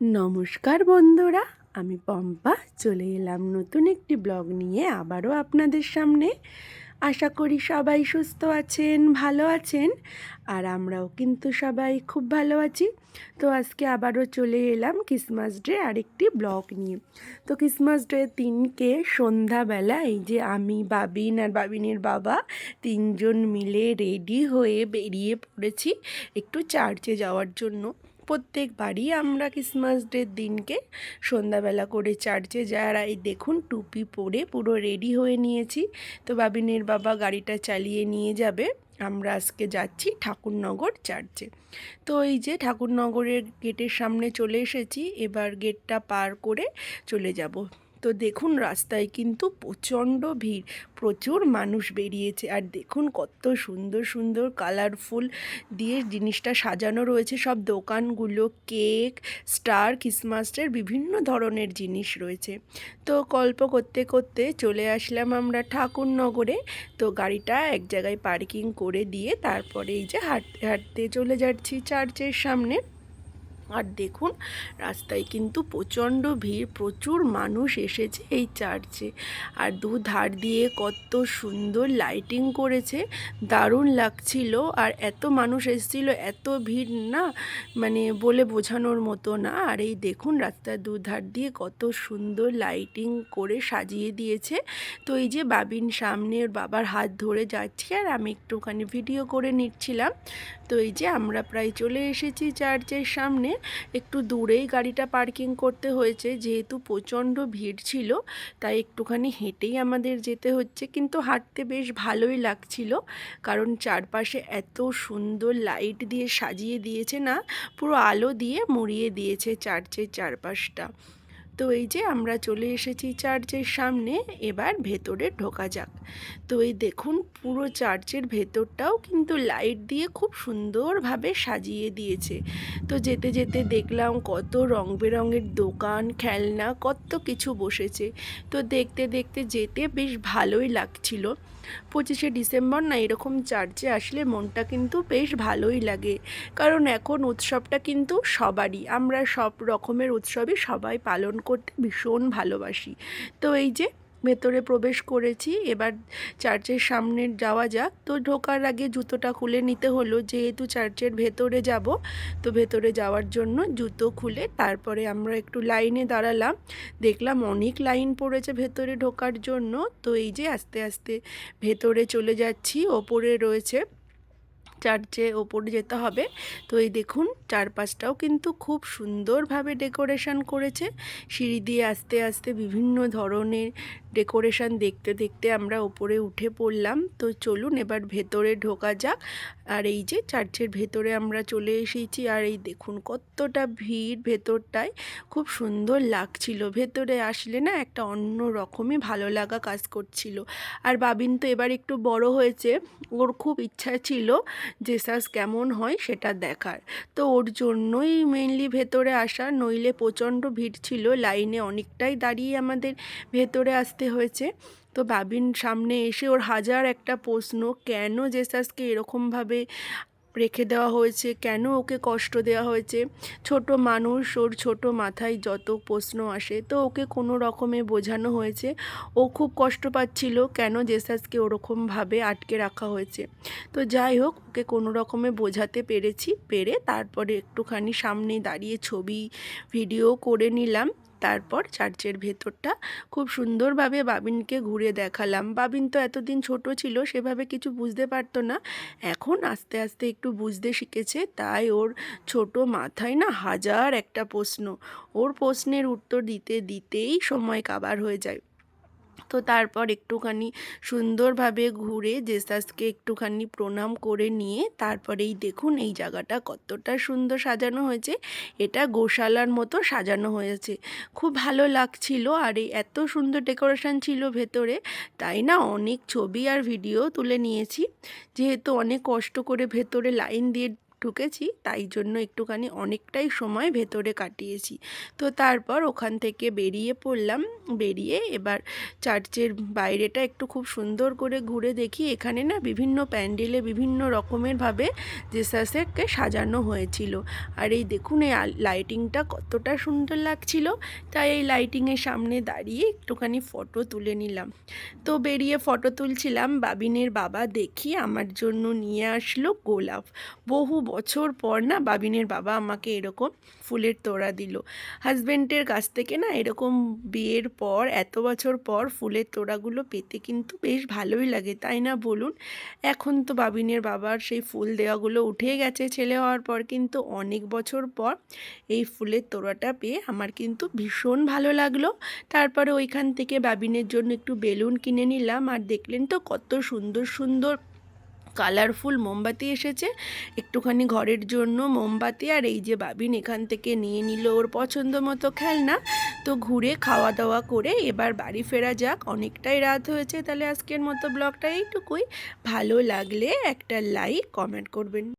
নমস্কার বন্ধুরা, আমি পম্পা। চলে এলাম নতুন একটি ব্লগ নিয়ে, আবারও আপনাদের সামনে। আশা করি সবাই সুস্থ আছেন, ভালো আছেন, আর আমরাও কিন্তু সবাই খুব ভালো আছি। তো আজকে আবারও চলে এলাম ক্রিসমাস ডে আরেকটি ব্লগ নিয়ে। তো ক্রিসমাস ডে দিনকে সন্ধ্যাবেলা, এই যে আমি, বাবিন আর বাবিনের বাবা তিনজন মিলে রেডি হয়ে বেরিয়ে পড়েছি একটু চার্চে যাওয়ার জন্য। প্রত্যেকবারই আমরা ক্রিসমাস ডের দিনকে সন্ধ্যাবেলা করে চার্চে যারা এই দেখুন টুপি পরে পুরো রেডি হয়ে নিয়েছি। তো বাবিনের বাবা গাড়িটা চালিয়ে নিয়ে যাবে। আমরা আজকে যাচ্ছি ঠাকুরনগর চার্চে। তো এই যে ঠাকুরনগরের গেটের সামনে চলে এসেছি। এবার গেটটা পার করে চলে যাব। তো দেখুন রাস্তায় কিন্তু প্রচণ্ড ভিড়, প্রচুর মানুষ বেরিয়েছে। আর দেখুন কত সুন্দর সুন্দর কালারফুল দিয়ে জিনিসটা সাজানো রয়েছে। সব দোকানগুলো, কেক, স্টার ক্রিসমাসের বিভিন্ন ধরনের জিনিস রয়েছে। তো গল্প করতে করতে চলে আসলাম আমরা ঠাকুরনগরে। তো গাড়িটা এক জায়গায় পার্কিং করে দিয়ে তারপরে এই যে হাঁটতে হাঁটতে চলে যাচ্ছি চার্চের সামনে। আর দেখুন, রাস্তায় কিন্তু প্রচণ্ড ভিড়, প্রচুর মানুষ এসেছে এই চার্চে। আর দু ধার দিয়ে কত সুন্দর লাইটিং করেছে, দারুণ লাগছিল। আর এত মানুষ এসেছিল, এত ভিড় না মানে বলে বোঝানোর মতো না। আর এই দেখুন, রাস্তার দু ধার দিয়ে কত সুন্দর লাইটিং করে সাজিয়ে দিয়েছে। তো এই যে বাবিন সামনে ওর বাবার হাত ধরে যাচ্ছি, আর আমি একটুখানি ভিডিও করে নিচ্ছিলাম। তো এই যে আমরা প্রায় চলে এসেছি চার্চের সামনে। একটু দূরেই গাড়িটা পার্কিং করতে হয়েছে। যেহেতু প্রচণ্ড ভিড় ছিল, তাই একটুখানি হেঁটেই আমাদের যেতে হচ্ছে। কিন্তু হাঁটতে বেশ ভালোই লাগছিল, কারণ চারপাশে এত সুন্দর লাইট দিয়ে সাজিয়ে দিয়েছে না, পুরো আলো দিয়ে মুড়িয়ে দিয়েছে চার্চের চারপাশটা। তো এই যে আমরা চলে এসেছি চার্চের সামনে, এবার ভেতরে ঢোকা যাক। তো এই দেখুন, পুরো চার্চের ভেতরটাও কিন্তু লাইট দিয়ে খুব সুন্দরভাবে সাজিয়ে দিয়েছে। তো যেতে যেতে দেখলাম কত রং বেরঙের দোকান, খেলনা, কত কিছু বসেছে। তো দেখতে দেখতে যেতে বেশ ভালোই লাগছিল। পঁচিশে ডিসেম্বর না এরকম চার্চে আসলে মনটা কিন্তু বেশ ভালোই লাগে। কারণ এখন উৎসবটা কিন্তু সবারই। আমরা সব রকমের উৎসবই সবাই পালন করতে ভীষণ ভালোবাসি। তো এই যে ভেতরে প্রবেশ করেছি। এবার চার্চের সামনে যাওয়া যাক। তো ঢোকার আগে জুতোটা খুলে নিতে হলো। যেহেতু চার্চের ভেতরে যাব, তো ভেতরে যাওয়ার জন্য জুতো খুলে তারপরে আমরা একটু লাইনে দাঁড়ালাম। দেখলাম অনেক লাইন পড়েছে ভেতরে ঢোকার জন্য। তো এই যে আস্তে আস্তে ভেতরে চলে যাচ্ছি, ওপরে রয়েছে চার্চে ওপরে যেতে হবে। তো এই দেখুন, চারপাশটাও কিন্তু খুব সুন্দরভাবে ডেকোরেশন করেছে। সিঁড়ি দিয়ে আস্তে আস্তে বিভিন্ন ধরনের ডেকোরেশন দেখতে দেখতে আমরা ওপরে উঠে পড়লাম। তো চলুন এবার ভেতরে ঢোকা যাক। আর এই যে চার্চের ভেতরে আমরা চলে এসেছি। আর এই দেখুন কতটা ভিড় ভেতরটায়। খুব সুন্দর লাগছিল। ভেতরে আসলে না একটা অন্য রকমই ভালো লাগা কাজ করছিল। আর বাবিন তো এবার একটু বড় হয়েছে। ওর খুব ইচ্ছা ছিল জেসাস কেমন হয় সেটা দেখার। তো ওর জন্যই মেনলি ভেতরে আসা, নইলে প্রচণ্ড ভিড় ছিল, লাইনে অনেকটাই দাঁড়িয়ে আমাদের ভেতরে আসতে হয়েছে। তো বাবিন সামনে এসে ওর হাজার একটা প্রশ্ন, কেন জেসাসকে এরকমভাবে রেখে দেওয়া হয়েছে, কেন ওকে কষ্ট দেওয়া হয়েছে? ছোট মানুষ, ওর ছোট মাথায় যত প্রশ্ন আসে, তো ওকে কোনো রকমে বোঝানো হয়েছে। ও খুব কষ্ট পাচ্ছিল কেন জেসাসকে ওরকমভাবে আটকে রাখা হয়েছে। তো যাই হোক, ওকে কোনো রকমে বোঝাতে পেরেছি, পেরে তারপরে একটুখানি সামনে দাঁড়িয়ে ছবি, ভিডিও করে নিলাম। তারপর চার্চের ভেতরটা খুব সুন্দরভাবে বাবিনকে ঘুরে দেখালাম। বাবিন তো এতদিন ছোট ছিল, সেভাবে কিছু বুঝতে পারতো না। এখন আস্তে আস্তে একটু বুঝতে শিখেছে, তাই ওর ছোট মাথায় না হাজার একটা প্রশ্ন। ওর প্রশ্নের উত্তর দিতে দিতেই সময় কাবার হয়ে যায়। তো তারপর একটুখানি সুন্দরভাবে ঘুরে জেসাসকে একটুখানি প্রণাম করে নিয়ে তারপরেই দেখুন এই জায়গাটা কতটা সুন্দর সাজানো হয়েছে। এটা গোশালার মতো সাজানো হয়েছে। খুব ভালো লাগছিল আর এই এত সুন্দর ডেকোরেশন ছিল ভেতরে, তাই না অনেক ছবি আর ভিডিও তুলে নিয়েছি। যেহেতু অনেক কষ্ট করে ভেতরে লাইন দিয়ে ঢুকেছি, তাই জন্য একটুখানি অনেকটাই সময় ভেতরে কাটিয়েছি। তো তারপর ওখান থেকে বেরিয়ে পড়লাম, বেরিয়ে এবার চার্চের বাইরেটা একটু খুব সুন্দর করে ঘুরে দেখি। এখানে না বিভিন্ন প্যান্ডেলে বিভিন্ন রকমের ভাবে জেসাসকে সাজানো হয়েছিল। আর এই দেখুন, এই লাইটিংটা কতটা সুন্দর লাগছিল। তাই এই লাইটিংয়ের সামনে দাঁড়িয়ে একটুখানি ফটো তুলে নিলাম। তো বেরিয়ে ফটো তুলছিলাম, বাবিনের বাবা দেখি আমার জন্য নিয়ে আসলো গোলাপ। বহু বছর পর না বাবিনের বাবা আমাকে এরকম ফুলের তোড়া দিল। হাজব্যান্ডের কাছ থেকে না এরকম বিয়ের পর, এত বছর পর ফুলের তোড়াগুলো পেতে কিন্তু বেশ ভালোই লাগে, তাই না বলুন? এখন তো বাবিনের বাবার সেই ফুল দেওয়াগুলো উঠে গেছে ছেলে হওয়ার পর, কিন্তু অনেক বছর পর এই ফুলের তোড়াটা পেয়ে আমার কিন্তু ভীষণ ভালো লাগল। তারপরে ওইখান থেকে বাবিনের জন্য একটু বেলুন কিনে নিলাম, আর দেখলেন তো কত সুন্দর সুন্দর কালারফুল মোমবাতি এসেছে। একটুখানি ঘরের জন্য মোমবাতি আর এই যে বাবিন এখান থেকে নিয়ে নিল ওর পছন্দ মতো খেলনা। তো ঘুরে খাওয়া দাওয়া করে এবার বাড়ি ফেরা যাক। অনেকটাই রাত হয়েছে, তাহলে আজকের মতো ব্লগটা এইটুকুই। ভালো লাগলে একটা লাইক কমেন্ট করবেন।